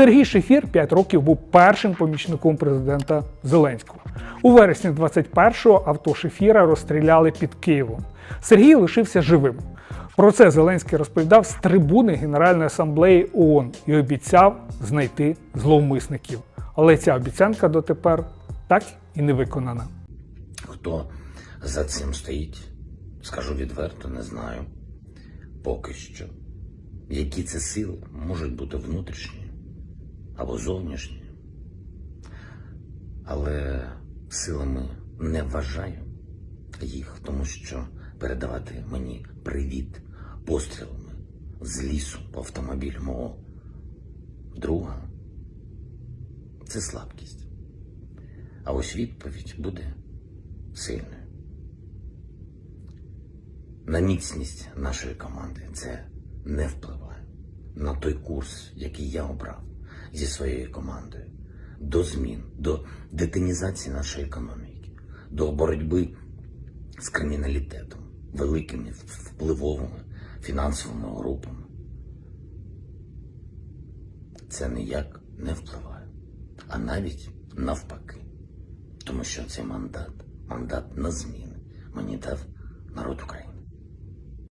Сергій Шефір 5 років був першим помічником президента Зеленського. У вересні 21-го авто Шефіра розстріляли під Києвом. Сергій лишився живим. Про це Зеленський розповідав з трибуни Генеральної асамблеї ООН і обіцяв знайти зловмисників. Але ця обіцянка дотепер так і не виконана. Хто за цим стоїть, скажу відверто, не знаю. Поки що. Які це сили можуть бути внутрішні або зовнішні. Але силами не вважаю їх, тому що передавати мені привіт пострілами з лісу по автомобілю мого друга це слабкість. А ось відповідь буде сильною. На міцність нашої команди це не впливає на той курс, який я обрав зі своєю командою, до змін, до детинізації нашої економіки, до боротьби з криміналітетом, великими впливовими фінансовими групами. Це ніяк не впливає, а навіть навпаки. Тому що цей мандат, мандат на зміни, мені дав народ України.